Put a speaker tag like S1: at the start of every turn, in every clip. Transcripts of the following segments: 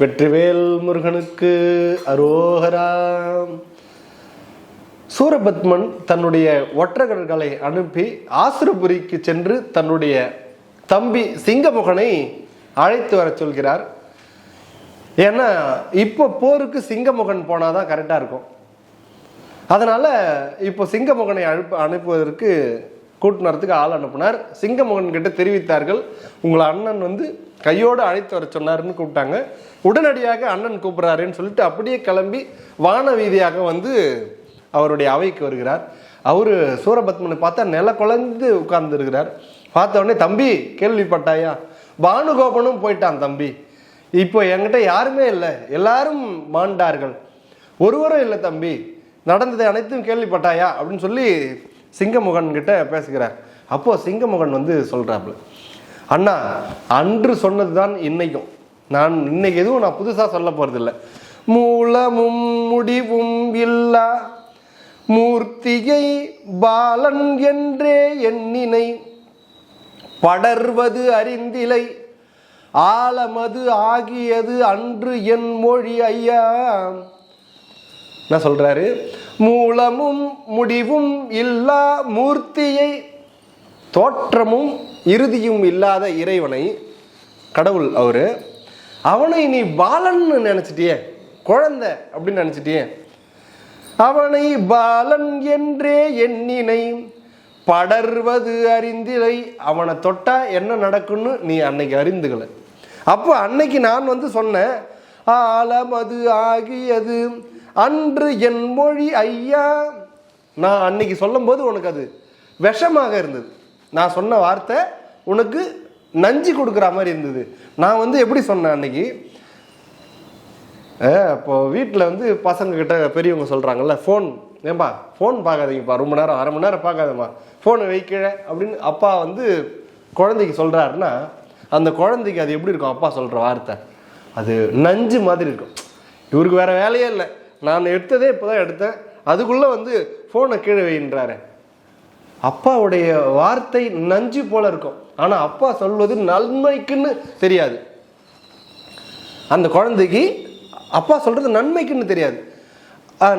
S1: வெற்றிவேல் முருகனுக்கு அரோகராம் சூரபத்மன் தன்னுடைய ஒற்றகர்களை அனுப்பி ஆசிரபுரிக்கு சென்று தன்னுடைய தம்பி சிங்கமுகனை அழைத்து வர சொல்கிறார். ஏன்னா இப்போ போருக்கு சிங்கமுகன் போனாதான் கரெக்டாக இருக்கும். அதனால இப்போ சிங்கமுகனை அனுப்பு அனுப்புவதற்கு கூட்டினறதுக்கு ஆள் அனுப்புனார். சிங்கமுகன் கிட்ட தெரிவித்தார்கள். உங்களை அண்ணன் வந்து கையோடு அழைத்து வர சொன்னாருன்னு கூப்பிட்டாங்க. உடனடியாக அண்ணன் கூப்பிட்றாருன்னு சொல்லிட்டு அப்படியே கிளம்பி வான வீதியாக வந்து அவருடைய அவைக்கு வருகிறார். அவர் சூரபத்மனை பார்த்தா நில குழந்து உட்கார்ந்துருக்கிறார் பார்த்த உடனே தம்பி கேள்விப்பட்டாயா? பானுகோபனும் போயிட்டான் தம்பி. இப்போ என்கிட்ட யாருமே இல்லை. எல்லாரும் மாண்டார்கள். ஒருவரும் இல்லை தம்பி. நடந்ததை அனைத்தும் கேள்விப்பட்டாயா? அப்படின்னு சொல்லி சிங்கமுகன் கிட்ட பேசுகிறார். அப்போ சிங்கமுகன் வந்து சொல்றாப்புல அண்ணா அன்று சொன்னதுதான் இன்னைக்கும். நான் இன்னைக்கு எதுவும் நான் புதுசா சொல்ல போகிறதில்ல மூலமும் முடிவும் இல்லா. மூர்த்தியை பாலன் என்றே எண்ணினை. படர்வது அறிந்திலை. ஆலமது ஆகியது அன்று என் மொழி ஐயா. என்ன சொல்றாரு? மூலமும் முடிவும் இல்லா மூர்த்தியை தோற்றமும் இறுதியும் இல்லாத இறைவனை கடவுள் அவரு அவனை நீ பாலன்னு நினைச்சிட்டியே குழந்தை அப்படின்னு நினைச்சிட்டியே அவனை பாலன் என்றே எண்ணினை படர்வது அறிந்திலை அவனை தொட்டா என்ன நடக்கும்னு நீ அன்னைக்கு அறிந்துக்கல அப்போ அன்னைக்கு நான் வந்து சொன்னேன் ஆலமது ஆகியது அன்று என் மொழி ஐயா. நான் அன்னைக்கு சொல்லும்போது உனக்கு அது விஷமாக இருந்தது. நான் சொன்ன வார்த்தை உனக்கு நஞ்சு கொடுக்குற மாதிரி இருந்தது. நான் வந்து எப்படி சொன்னேன் அன்னைக்கு? இப்போ வீட்டில் வந்து பசங்கக்கிட்ட பெரியவங்க சொல்கிறாங்கல்ல ஃபோன் ஏன்பா ஃபோன் பார்க்காதீங்கப்பா ரொம்ப நேரம் அரை மணி நேரம் பார்க்காதம்மா ஃபோனை வைக்கல அப்படின்னு அப்பா வந்து குழந்தைக்கு சொல்கிறாருன்னா அந்த குழந்தைக்கு அது எப்படி இருக்கும்? அப்பா சொல்கிற வார்த்தை அது நஞ்சு மாதிரி இருக்கும். இவருக்கு வேறு வேலையே இல்லை. நான் எடுத்ததே இப்போ தான் எடுத்தேன். அதுக்குள்ளே வந்து ஃபோனை கீழே வைன்றாரு அப்பாவுடைய வார்த்தை நஞ்சு போல இருக்கும். ஆனால் அப்பா சொல்வது நன்மைக்குன்னு தெரியாது. அந்த குழந்தைக்கு அப்பா சொல்கிறது நன்மைக்குன்னு தெரியாது.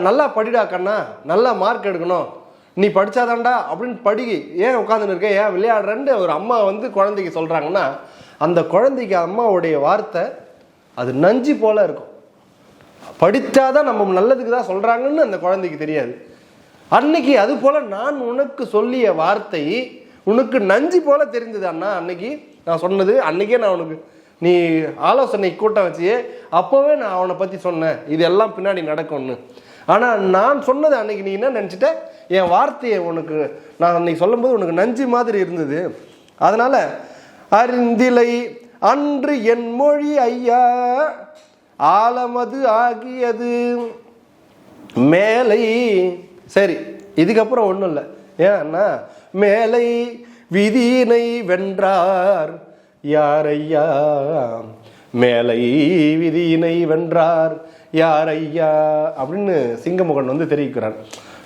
S1: நல்லா படிடா கண்ணா. நல்லா மார்க் எடுக்கணும். நீ படிச்சாதான்டா அப்படின்னு படிக்கி ஏன் உட்காந்துன்னு இருக்க? ஏன் விளையாடுறேன்னு ஒரு அம்மா வந்து குழந்தைக்கு சொல்கிறாங்கன்னா அந்த குழந்தைக்கு அம்மாவுடைய வார்த்தை அது நஞ்சு போல இருக்கும். படித்தாதான் நம்ம நல்லதுக்கு தான் சொல்றாங்கன்னு அந்த குழந்தைக்கு தெரியாது. அன்னைக்கு அது போல நான் உனக்கு சொல்லிய வார்த்தை உனக்கு நஞ்சு போல தெரிந்தது அண்ணா. அன்னைக்கு நான் சொன்னது அன்னைக்கே நான் உனக்கு நீ ஆலோசனை கூட்டம் வச்சு அப்போவே நான் அவனை பற்றி சொன்னேன். இதெல்லாம் பின்னாடி நடக்கும்னு. ஆனால் நான் சொன்னது அன்னைக்கு நீ என்ன நினச்சிட்ட? என் வார்த்தையை உனக்கு நான் அன்னைக்கு சொல்லும்போது உனக்கு நஞ்சு மாதிரி இருந்தது. அதனால அறிந்திலை அன்று என் மொழி ஐயா ஆலமது ஆகியது. மேலை சரி இதுக்கப்புறம் ஒன்றும் இல்லை. ஏன்னா மேலை விதியினை வென்றார் யாரையா? மேலை விதியினை வென்றார் யாரையா? அப்படின்னு சிங்கமுகன் வந்து தெரிவிக்கிறார்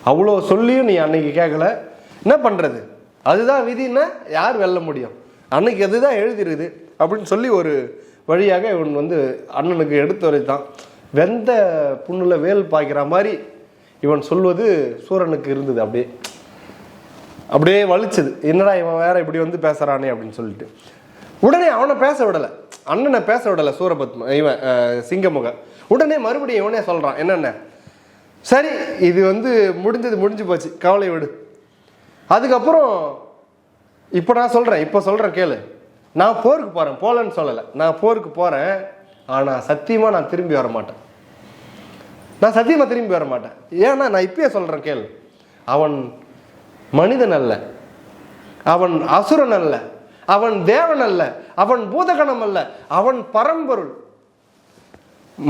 S1: அவ்வளோ சொல்லியும் நீ அன்னைக்கு கேட்கல என்ன பண்ணுறது அதுதான் விதின்னா யார் வெல்ல முடியும்? அன்னைக்கு அதுதான் எழுதிருக்குது? அப்படின்னு சொல்லி ஒரு வழியாக இவன் வந்து அண்ணனுக்கு எடுத்து வரைத்தான் வெந்த புண்ணில் வேல் பாய்க்கிற மாதிரி இவன் சொல்வது சூரனுக்கு இருந்தது அப்படியே. அப்படியே வலிச்சது. என்னடா இவன் வேற இப்படி வந்து பேசுறானே அப்படின்னு சொல்லிட்டு. உடனே அவனை பேச விடலை. அண்ணனை பேச விடலை சூரபத்ம இவன் சிங்கமுக. உடனே மறுபடியும் இவனே சொல்கிறான் என்னென்ன சரி இது வந்து முடிஞ்சது முடிஞ்சு போச்சு. கவலை விடு. அதுக்கப்புறம் இப்போ நான் சொல்கிறேன் இப்போ சொல்கிறேன் கேளு. நான் போருக்கு போகிறேன் போகலன்னு சொல்லலை. நான் போருக்கு போகிறேன் ஆனால் சத்தியமாக நான் திரும்பி வர மாட்டேன். நான் சத்தியமாக திரும்பி வர மாட்டேன். ஏன்னா நான் இப்பயே சொல்கிறேன் கேள். அவன் மனிதன் அல்ல. அவன் அசுரன் அல்ல. அவன் தேவன் அல்ல. அவன் பூதகணம் அல்ல. அவன் பரம்பொருள்.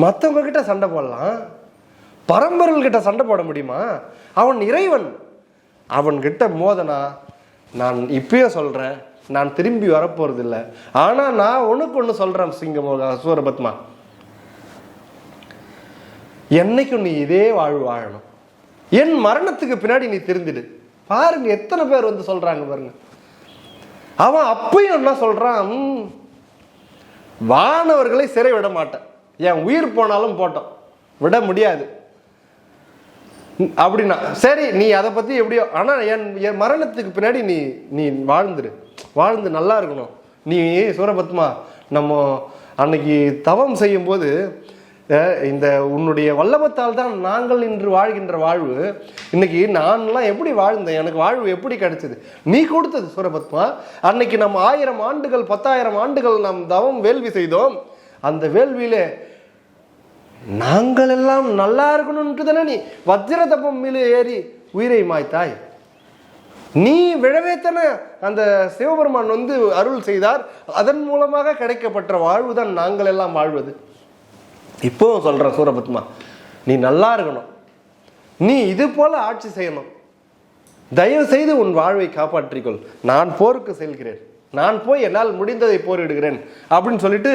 S1: மற்றவங்க கிட்ட சண்டை போடலாம். பரம்பொருள் கிட்ட சண்டை போட முடியுமா? அவன் இறைவன். அவன்கிட்ட மோதனா நான் இப்பயே சொல்கிறேன் நான் திரும்பி வரப்போறது இல்லை ஆனா நான் உனக்கு ஒன்று சொல்றேன் சிங்கம் சூரபத்மா என்னைக்கும் நீ இதே வாழ்வு வாழணும்? என் மரணத்துக்கு பின்னாடி நீ திருந்திடு. பாருங்க எத்தனை பேர் வந்து சொல்றாங்க பாருங்க. அவன் அப்பையும் என்ன சொல்றான்? வானவர்களை சிறை விட மாட்டேன். என் உயிர் போனாலும் போட்டோம். விட முடியாது. அப்படின்னா சரி நீ அதை பத்தி எப்படியோ ஆனா என் என் மரணத்துக்கு பின்னாடி நீ நீ வாழ்ந்துரு. வாழ்ந்து நல்லா இருக்கணும். நீ சூரபத்மா நம்ம அன்னைக்கு தவம் செய்யும்போது இந்த உன்னுடைய வல்லபத்தால் தான் நாங்கள் இன்று வாழ்கின்ற வாழ்வு. இன்னைக்கு நான்லாம் எப்படி வாழ்ந்தேன்? எனக்கு வாழ்வு எப்படி கிடைச்சது? நீ கொடுத்தது சூரபத்மா. அன்னைக்கு நம்ம ஆயிரம் ஆண்டுகள் பத்தாயிரம் ஆண்டுகள் நாம் தவம் வேள்வி செய்தோம். அந்த வேள்வியிலே நாங்கள் எல்லாம் நல்லா இருக்கணும்ன்ட்டு தானே நீ வஜ்ர தப்பம் மீது ஏறி உயிரை மாய்த்தாய்? நீ விழவே தானே அந்த சிவபெருமான் வந்து அருள் செய்தார் அதன் மூலமாக கிடைக்கப்பட்ட வாழ்வு தான் நாங்கள் எல்லாம் வாழ்வது. இப்போ சொல்கிறேன் சூரபத்மா நீ நல்லா இருக்கணும். நீ இது போல ஆட்சி செய்யணும். தயவு செய்து உன் வாழ்வை காப்பாற்றிக்கொள். நான் போருக்கு செல்கிறேன். நான் போய் என்னால் முடிந்ததை போரிடுகிறேன். அப்படின்னு சொல்லிட்டு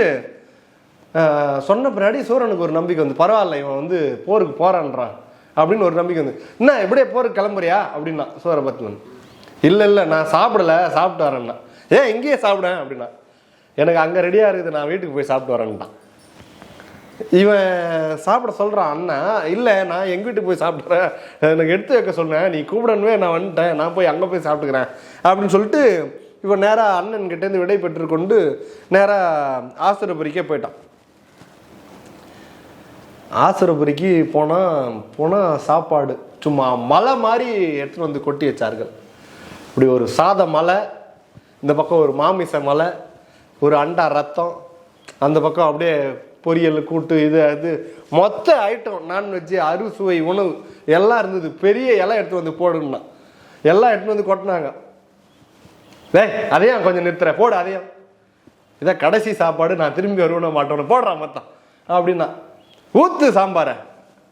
S1: சொன்ன பின்னாடி சூரனுக்கு ஒரு நம்பிக்கை வந்து பரவாயில்ல இவன் வந்து போருக்கு போறான்றான் அப்படின்னு ஒரு நம்பிக்கை வந்து என்ன எப்படியே போருக்கு கிளம்புறியா? அப்படின்னா சூரபத்மன் இல்லை இல்லை நான் சாப்பிடல சாப்பிட்டு வரேன்னா ஏன் இங்கேயே சாப்பிடேன் அப்படின்னா எனக்கு அங்கே ரெடியாக இருக்குது நான் வீட்டுக்கு போய் சாப்பிட்டு வரேன்ட்டான் இவன் சாப்பிட சொல்கிறான் அண்ணா இல்லை நான் எங்கள் வீட்டுக்கு போய் சாப்பிட்றேன் எனக்கு எடுத்து வைக்க சொன்னேன் நீ கூப்பிடணுமே நான் வந்துட்டேன். நான் போய் அங்கே போய் சாப்பிட்டுக்கிறேன். அப்படின்னு சொல்லிட்டு இவன் நேராக அண்ணன் கிட்டேருந்து விடை பெற்றுக்கொண்டு நேராக ஆசுரபுரிக்கே போயிட்டான். ஆசிரபுரிக்கு போனால் போனால் சாப்பாடு. சும்மா மலை மாதிரி எடுத்துகிட்டு வந்து கொட்டி வச்சார்கள். இப்படி ஒரு சாத மலை இந்த பக்கம் ஒரு மாமிச மலை ஒரு அண்டா ரத்தம் அந்த பக்கம் அப்படியே பொரியல் கூட்டு இது அது மொத்த ஐட்டம் நான்வெஜ்ஜு அறுசுவை உணவு எல்லாம் இருந்தது. பெரிய இலை எடுத்து வந்து போடுன்னா. எல்லாம் எடுத்துன்னு வந்து கொட்டினாங்க. டேய் அதையும் கொஞ்சம் நிறுத்துறேன் போடு அதையும். இதான் கடைசி சாப்பாடு நான் திரும்பி வருவேன மாட்டோன்னு போடுறான் மொத்தம் அப்படின்னா. ஊத்து சாம்பாரை.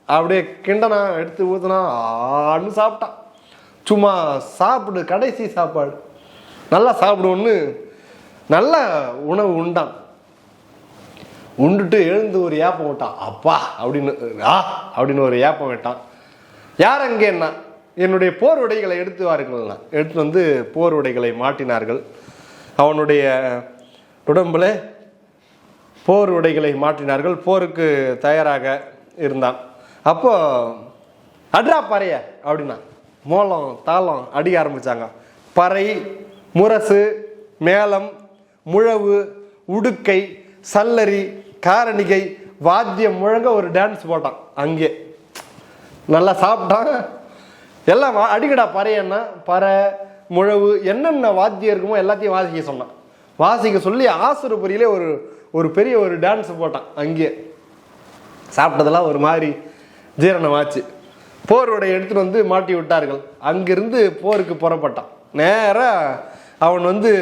S1: அப்படியே கிண்டனா எடுத்து ஊத்துனா ஆன்னு சாப்பிட்டான். சும்மா சாப்பிடு கடைசி சாப்பாடு. நல்லா சாப்பிடுவோன்னு நல்ல உணவு உண்டான். உண்டுட்டு எழுந்து ஒரு ஏப்பம் விட்டான். அப்பா அப்படின்னு ஆ அப்படின்னு ஒரு ஏப்பம் விட்டான். யார் அங்கேன்னா என்னுடைய போர் உடைகளை எடுத்து வாருங்கள்னா எடுத்து வந்து போர் உடைகளை மாட்டினார்கள். அவனுடைய உடம்புல போர் உடைகளை மாற்றினார்கள். போருக்கு தயாராக இருந்தான். அப்போ அட்ரா பறைய! அப்படின்னா மோளம் தாளம் அடிக்க ஆரம்பிச்சாங்க. பறை முரசு மேளம் முழவு உடுக்கை சல்லரி காரணிகை வாத்தியம் முழங்க ஒரு டான்ஸ் போட்டான் அங்கே. நல்லா சாப்பிட்டான். எல்லாம் அடிக்கடா பறையன்னா பறை முழவு என்னென்ன வாத்தியம் இருக்குமோ எல்லாத்தையும் வாசிக்க சொன்னான். வாசிக்க சொல்லி ஆசுரபுரியிலே ஒரு ஒரு பெரிய ஒரு டான்ஸ் போட்டான் அங்கேயே. சாப்பிட்டதெல்லாம் ஒரு மாதிரி ஜீரணமாச்சு. போர் எடுத்துகிட்டு வந்து மாட்டி விட்டார்கள். அங்கிருந்து போருக்கு புறப்பட்டான். நேராக அவன் வந்து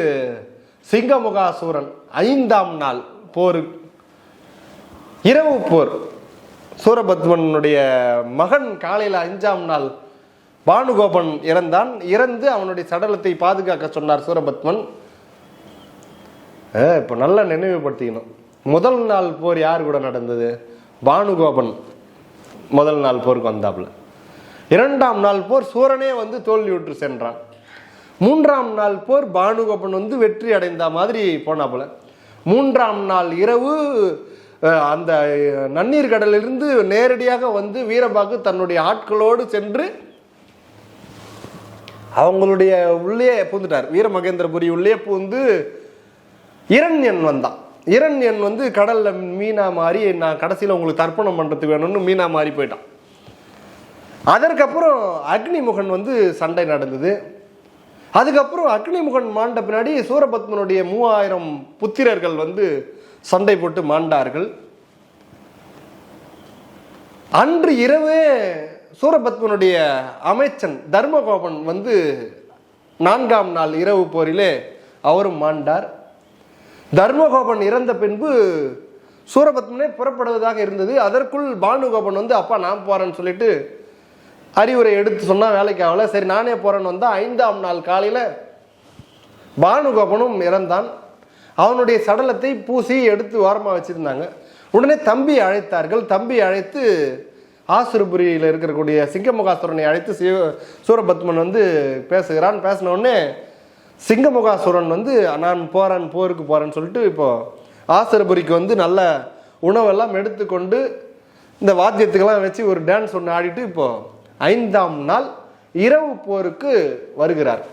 S1: சிங்கமுகாசூரன் ஐந்தாம் நாள் போர் இரவு போர். சூரபத்மனுடைய மகன் காலையில் அஞ்சாம் நாள் பானுகோபன் இறந்தான். இறந்து அவனுடைய சடலத்தை பாதுகாக்க சொன்னார் சூரபத்மன். இப்போ நல்லா நினைவுபடுத்திக்கணும். முதல் நாள் போர் யார் கூட நடந்தது? பானுகோபன் முதல் நாள் போருக்கு வந்தாப்புல. இரண்டாம் நாள் போர் சூரனே வந்து தோல்வியுற்று சென்றான். மூன்றாம் நாள் போர் பானுகோபன் வந்து வெற்றி அடைந்த மாதிரி போனாப்புல. மூன்றாம் நாள் இரவு அந்த நன்னீர் கடலிலிருந்து நேரடியாக வந்து வீரபாகு தன்னுடைய ஆட்களோடு சென்று அவங்களுடைய உள்ளே பூந்துட்டார். வீரமகேந்திரபுரி உள்ளே பூந்து இரண்யன் வந்தான் இரண்யன் வந்து கடல்ல மீனா மாறி நான் கடைசியில் உங்களுக்கு தர்ப்பணம் பண்றதுக்கு வேணும்னு மீனா மாறி போயிட்டான். அதற்கப்புறம் அக்னிமுகன் வந்து சண்டை நடந்தது. அதுக்கப்புறம் அக்னிமுகன் மாண்ட பின்னாடி சூரபத்மனுடைய மூவாயிரம் புத்திரர்கள் வந்து சண்டை போட்டு மாண்டார்கள். அன்று இரவே சூரபத்மனுடைய அமைச்சன் தர்மகோபன் வந்து நான்காம் நாள் இரவு போரிலே அவரும் மாண்டார். தர்மகோபன் இறந்த பின்பு சூரபத்மனே புறப்படுவதாக இருந்தது. அதற்குள் பானுகோபன் வந்து அப்பா நான் போறேன்னு சொல்லிட்டு அறிவுரை எடுத்து சொன்னா வேலைக்கு ஆகல. சரி நானே போறேன்னு வந்தா ஐந்தாம் நாள் காலையில பானுகோபனும் இறந்தான். அவனுடைய சடலத்தை பூசி எடுத்து ஓரமாக வச்சிருந்தாங்க. உடனே தம்பி அழைத்தார்கள். தம்பி அழைத்து ஆசிரபுரியில் இருக்கக்கூடிய சிங்கமுகாசுரனை அழைத்து சிவ சூரபத்மன் வந்து பேசுகிறான். பேசின உடனே சிங்கமுகாசுரன் வந்து நான் போகிறேன் போருக்கு போகிறேன்னு சொல்லிட்டு இப்போ ஆசிரபுரிக்கு வந்து நல்ல உணவெல்லாம் எடுத்துக்கொண்டு இந்த வாத்தியத்துக்கெல்லாம் வச்சு ஒரு டான்ஸ் ஒன்று ஆடிட்டு இப்போ ஐந்தாம் நாள் இரவு போருக்கு வருகிறார்.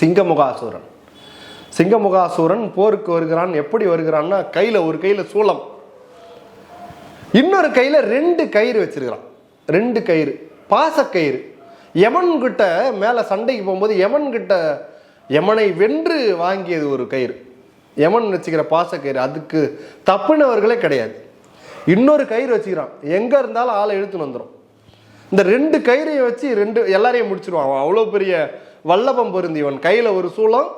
S1: சிங்கமுகாசுரன். சிங்கமுகாசுரன் போருக்கு வருகிறான். எப்படி வருகிறான்னா கையில் ஒரு கையில் சூலம் இன்னொரு கையில் ரெண்டு கயிறு வச்சிருக்கிறான். ரெண்டு கயிறு. பாசக்கயிறு. யமன் கிட்ட மேலே சண்டைக்கு போகும்போது யமன் கிட்ட யமனை வென்று வாங்கியது ஒரு கயிறு. யமன் வச்சுக்கிற பாசக்கயிறு அதுக்கு தப்புனவர்களே கிடையாது. இன்னொரு கயிறு வச்சுக்கிறான். எங்கே இருந்தாலும் ஆளை இழுத்துன்னு வந்துடும் இந்த ரெண்டு கயிறையும் வச்சு ரெண்டு எல்லாரையும் முடிச்சிருவான். அவன் அவ்வளோ பெரிய வல்லபம் பொருந்தியவன் கையில் ஒரு சூளம்.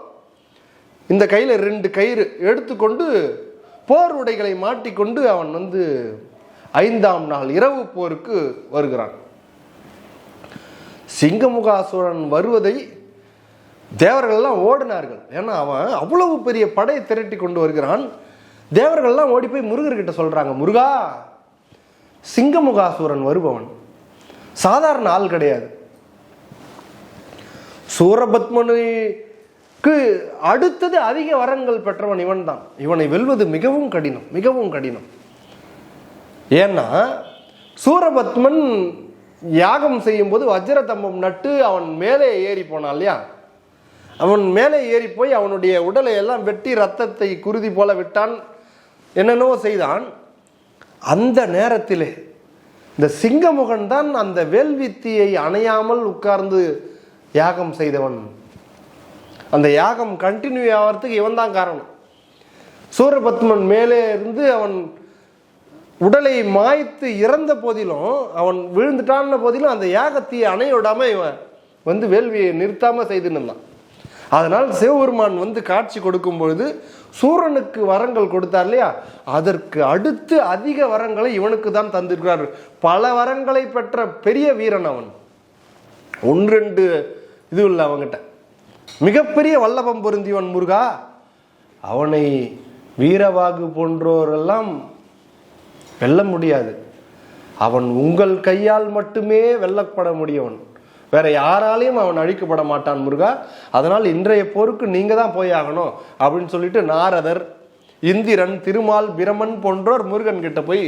S1: இந்த கையில் ரெண்டு கயிறு எடுத்துக்கொண்டு போர் உடைகளை மாட்டிக்கொண்டு அவன் வந்து ஐந்தாம் நாள் இரவு போருக்கு வருகிறான். சிங்கமுகாசுரன் வருவதை தேவர்கள்லாம் ஓடினார்கள். ஏன்னா அவன் அவ்வளவு பெரிய படையை திரட்டி கொண்டு வருகிறான். தேவர்கள்லாம் ஓடி போய் முருகர்கிட்ட சொல்கிறாங்க முருகா சிங்கமுகாசுரன் வருபவன். சாதாரண ஆள் கிடையாது. சூரபத்மனுக்கு அடுத்தது அதிக வரங்கள் பெற்றவன் இவன் தான் இவனை வெல்வது மிகவும் கடினம் மிகவும் கடினம். ஏன்னா சூரபத்மன் யாகம் செய்யும்போது வஜ்ரதம்பம் நட்டு அவன் மேலே ஏறி போனான் இல்லையா? அவன் மேலே ஏறி போய் அவனுடைய உடலை எல்லாம் வெட்டி ரத்தத்தை குருதி போல விட்டான். என்னென்னவோ செய்தான். அந்த நேரத்திலே இந்த சிங்கமுகன் தான் அந்த வேல்வித்தியை அணையாமல் உட்கார்ந்து யாகம் செய்தவன். அந்த யாகம் கண்டினியூ ஆகிறதுக்கு இவன் தான் காரணம். சூரபத்மன் மேலே இருந்து அவன் உடலை மாய்த்து இறந்த போதிலும் அவன் விழுந்துட்டான போதிலும் அந்த யாகத்தையை அணைய விடாம இவன் வந்து வேள்வியை நிறுத்தாம செய்து நின்றான் அதனால் சிவபெருமான் வந்து காட்சி கொடுக்கும் பொழுது சூரனுக்கு வரங்கள் கொடுத்தார் இல்லையா? அதற்கு அடுத்து அதிக வரங்களை இவனுக்கு தான் தந்திருக்கிறார். பல வரங்களை பெற்ற பெரிய வீரன் அவன். ஒன்றெண்டு இது இல்லை அவங்கிட்ட. மிகப்பெரிய வல்லபம் பொருந்தியவன் முருகா. அவனை வீரவாகு போன்றோரெல்லாம் வெல்ல முடியாது. அவன் உங்கள் கையால் மட்டுமே வெல்லப்பட முடியவன் வேற யாராலையும் அவன் அழிக்கப்பட மாட்டான் முருகா. அதனால் இன்றைய போருக்கு நீங்க தான் போய் ஆகணும் அப்படின்னு சொல்லிட்டு நாரதர் இந்திரன் திருமால் பிரமன் போன்றோர் முருகன் கிட்ட போய்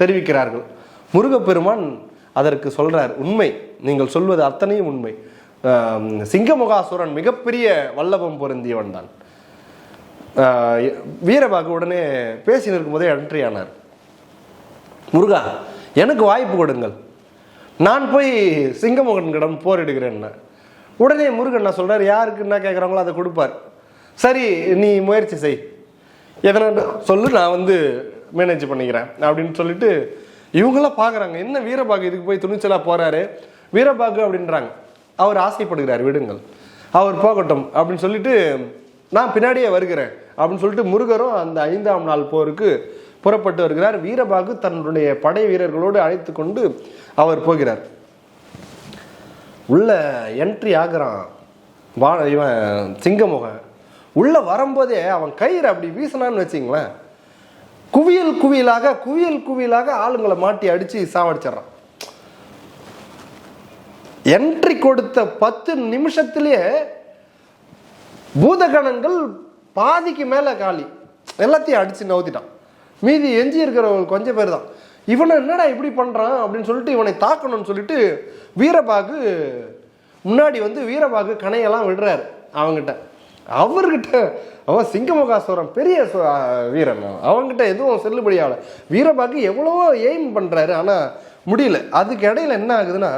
S1: தெரிவிக்கிறார்கள். முருகப்பெருமான் அதற்கு சொல்றார் உண்மை. நீங்கள் சொல்வது அத்தனையும் உண்மை. சிங்கமுகாசுரன் மிகப்பெரிய வல்லபம் பொருந்தியவன் தான் வீரபாகு உடனே பேசின்னு இருக்கும்போதே என்ட்ரி ஆனார். முருகா எனக்கு வாய்ப்பு கொடுங்கள். நான் போய் சிங்கமோகன்கிடம் போரிடுகிறேன்னு. உடனே முருகன் நான் சொல்கிறார் யாருக்கு என்ன கேட்குறாங்களோ அதை கொடுப்பார். சரி நீ முயற்சி செய். எதனா சொல்லு நான் வந்து மேனேஜ் பண்ணிக்கிறேன் அப்படின்னு சொல்லிட்டு இவங்களாம் பார்க்குறாங்க என்ன வீரபாகு இதுக்கு போய் துணிச்சலாக போகிறாரு வீரபாகு அப்படின்றாங்க. அவர் ஆசைப்படுகிறார் விடுங்கள். அவர் போகட்டும் அப்படின்னு சொல்லிட்டு நான் பின்னாடியே வருகிறேன் அப்படின்னு சொல்லிட்டு முருகரும் அந்த ஐந்தாம் நாள் போருக்கு புறப்பட்டு வருகிறார். வீரபாகு தன்னுடைய படை வீரர்களோடு அழைத்து கொண்டு அவர் போகிறார். உள்ள என்ட்ரி ஆகிறான். வா இவன் சிங்கமுகன். உள்ள வரும்போதே அவன் கயிறு அப்படி வீசினான்னு வச்சிங்களேன் குவியல் குவியலாக குவியல் குவியலாக ஆளுங்களை மாட்டி அடிச்சு சாவடிச்சிடுறான். என்ட்ரி கொடுத்த பத்து நிமிஷத்திலேயே பூதகணங்கள் பாதிக்கு மேல காலி. எல்லாத்தையும் அடிச்சு நவுத்திட்டான். மீதி எஞ்சி இருக்கிறவங்க கொஞ்சம் பேர் தான். இவனை என்னடா இப்படி பண்ணுறான் அப்படின்னு சொல்லிட்டு இவனை தாக்கணும்னு சொல்லிட்டு வீரபாகு முன்னாடி வந்து வீரபாகு கணையெல்லாம் விடுறாரு அவங்ககிட்ட அவர்கிட்ட அவன் சிங்கமுகாசுவரம் பெரிய வீரன். அவன். அவன்கிட்ட எதுவும் செல்லுபடியாகல வீரபாகு எவ்வளவோ எய்ம் பண்ணுறாரு ஆனால் முடியல. அதுக்கு இடையில என்ன ஆகுதுன்னா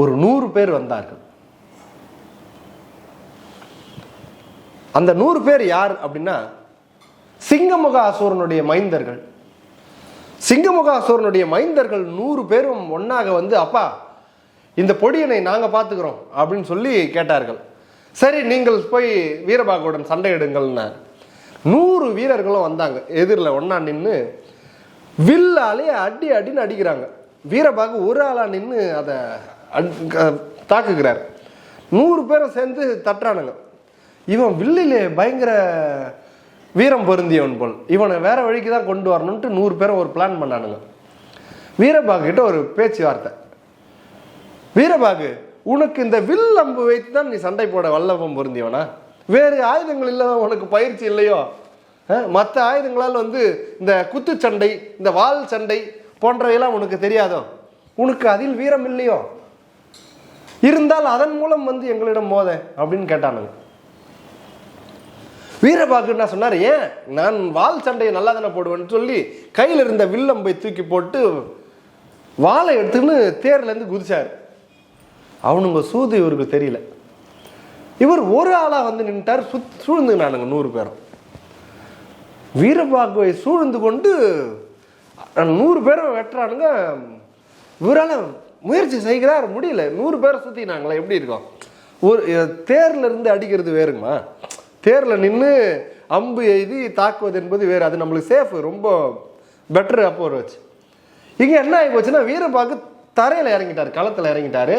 S1: ஒரு நூறு பேர் வந்தார்கள். அந்த நூறு பேர் யார் அப்படின்னா சிங்கமுக அசூரனுடைய மைந்தர்கள். சிங்கமுக அசூரனுடைய மைந்தர்கள் நூறு பேரும் ஒன்னாக வந்து அப்பா இந்த பொடியனை நாங்கள் பார்த்துக்கிறோம் அப்படின்னு சொல்லி கேட்டார்கள். சரி நீங்கள் போய் வீரபாகுடன் சண்டையிடுங்கள்னார் நூறு வீரர்களும் வந்தாங்க. எதிரில் ஒன்றா நின்று வில்லாலே அடி அடின்னு அடிக்கிறாங்க. வீரபாகு ஒரு ஆளா நின்று அதை தாக்குகிறார். நூறு பேரும் சேர்ந்து தட்டுறானுங்க. இவன் வில்லிலே பயங்கர வீரம் பொருந்தியவன் போல். இவனை வேற வழிக்கு தான் கொண்டு வரணும்ட்டு நூறு பேரும் ஒரு பிளான் பண்ணானுங்க. வீரபாகு கிட்ட ஒரு பேச்சுவார்த்தை. வீரபாகு உனக்கு இந்த வில் அம்பு வைத்து தான் நீ சண்டை போட வல்லபம் பொருந்தியவனா? வேறு ஆயுதங்கள் இல்லை உனக்கு பயிற்சி இல்லையோ? மற்ற ஆயுதங்களால் வந்து இந்த குத்துச்சண்டை இந்த வால் சண்டை போன்றவையெல்லாம் உனக்கு தெரியாதோ? உனக்கு அதில் வீரம் இல்லையோ? இருந்தால் அதன் மூலம் வந்து எங்களிடம் மோத அப்படின்னு கேட்டானுங்க. வீரபாகு என்ன சொன்னார் ஏன்? நான் வாள் சண்டையை நல்லா தானே போடுவேன்னு சொல்லி கையில் இருந்த வில்லம்பை தூக்கி போட்டு வாளை எடுத்துன்னு தேர்லேருந்து குதிச்சார். அவனுங்க சூது இவருக்கு தெரியல. இவர் ஒரு ஆளாக வந்து நின்ட்டார் சுத் சூழ்ந்துனானுங்க நூறு பேரும். வீரபாகுவை சூழ்ந்து கொண்டு நூறு பேரும் வெட்டுறானுங்க. இவரால் முயற்சி செய்கிறார் முடியல. நூறு பேரை சுற்றினாங்களே எப்படி இருக்கோம்? ஒரு தேர்லேருந்து அடிக்கிறது வேறுங்கம்மா தேரில் நின்று அம்பு எய்தி தாக்குவது என்பது வேறு. அது நம்மளுக்கு சேஃப் ரொம்ப பெட்டர் அப்போ இங்கே என்ன ஆகி போச்சுன்னா வீரபாக்கு தரையில் இறங்கிட்டாரு களத்தில் இறங்கிட்டாரு.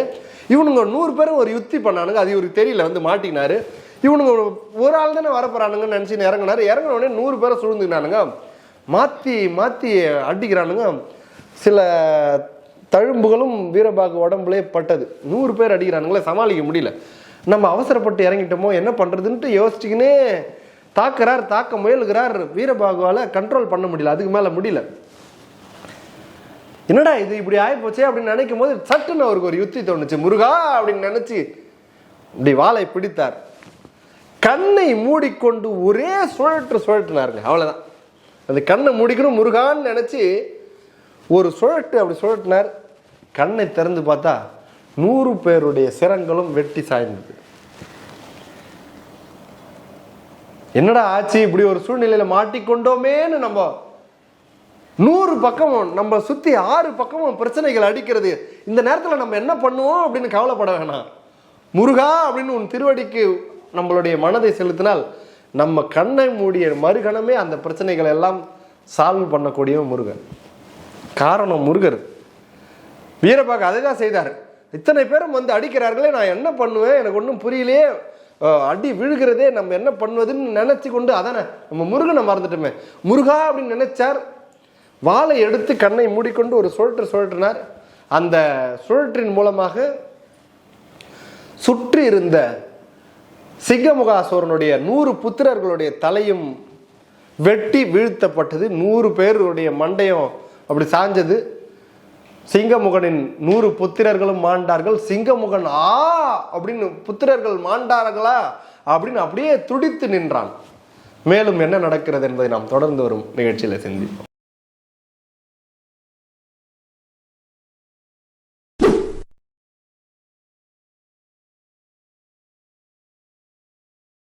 S1: இவனுங்க நூறு பேரும் ஒரு யுத்தி பண்ணானுங்க. அது இவருக்கு தெரியல வந்து மாட்டினாரு. இவனுங்க ஒரு ஆள் தானே வரப்போறானுங்கன்னு நினச்சின்னு இறங்கினாரு. இறங்கின உடனே நூறு பேரை சூழ்ந்துக்கினானுங்க. மாற்றி மாற்றி அடிக்கிறானுங்க. சில தழும்புகளும் வீரபாகு உடம்புலே பட்டது. நூறு பேர் அடிக்கிறானுங்களே சமாளிக்க முடியல. நம்ம அவசரப்பட்டு இறங்கிட்டோமோ என்ன பண்ணுறதுன்ட்டு யோசிச்சுக்கினே தாக்குறார் தாக்க முயலுகிறார் வீரபாகுவால் கண்ட்ரோல் பண்ண முடியல. அதுக்கு மேலே முடியல. என்னடா இது இப்படி ஆகிப்போச்சே அப்படின்னு நினைக்கும் போது சட்டுன்னு அவருக்கு ஒரு யுத்தி தோணுச்சு. முருகா அப்படின்னு நினச்சி இப்படி வாளை பிடித்தார். கண்ணை மூடிக்கொண்டு ஒரே சுழற்று சுழட்டினாருங்க அவ்வளோதான் அந்த கண்ணை மூடிக்கணும் முருகான்னு நினச்சி ஒரு சுழட்டு அப்படி சுழட்டினார் கண்ணை திறந்து பார்த்தா நூறு பேருடைய சிரங்களும் வெட்டி சாய்ந்தது. என்னடா ஆச்சு? இப்படி ஒரு சூழ்நிலையில மாட்டிக்கொண்டோமேன்னு நம்ம நூறு பக்கமும் நம்ம சுத்தி ஆறு பக்கமும் பிரச்சனைகள் அடிக்கிறது. இந்த நேரத்தில் நம்ம என்ன பண்ணுவோம் அப்படின்னு கவலைப்பட வேணாம். முருகா அப்படின்னு உன் திருவடிக்கு நம்மளுடைய மனதை செலுத்தினால் நம்ம கண்ணை மூடிய மறுகணமே அந்த பிரச்சனைகள் எல்லாம் சால்வ் பண்ணக்கூடிய முருகன். காரணம் முருகர். வீரபாக அதை தான் செய்தார். இத்தனை பேரும் வந்து அடிக்கிறார்களே நான் என்ன பண்ணுவேன்? எனக்கு ஒன்றும் புரியலையே. அடி விழுகிறதே நம்ம என்ன பண்ணுவதுன்னு நினச்சி கொண்டு அதானே நம்ம முருகனை மறந்துட்டோமே. முருகா அப்படின்னு நினைச்சார். வாளை எடுத்து கண்ணை மூடிக்கொண்டு ஒரு சுழற்று சுழற்றினார். அந்த சுழற்றின் மூலமாக சுற்றி இருந்த சிங்கமுகாசுரனுடைய நூறு புத்திரர்களுடைய தலையும் வெட்டி வீழ்த்தப்பட்டது. நூறு பேருடைய மண்டையும் அப்படி சாஞ்சது. சிங்கமுகனின் நூறு புத்திரர்களும் மாண்டார்கள். சிங்கமுகன் ஆ அப்படின்னு புத்திரர்கள் மாண்டார்களா? அப்படின்னு அப்படியே துடித்து நின்றான். மேலும் என்ன நடக்கிறது என்பதை நாம் தொடர்ந்து வரும் நிகழ்ச்சியில் சிந்திப்போம்.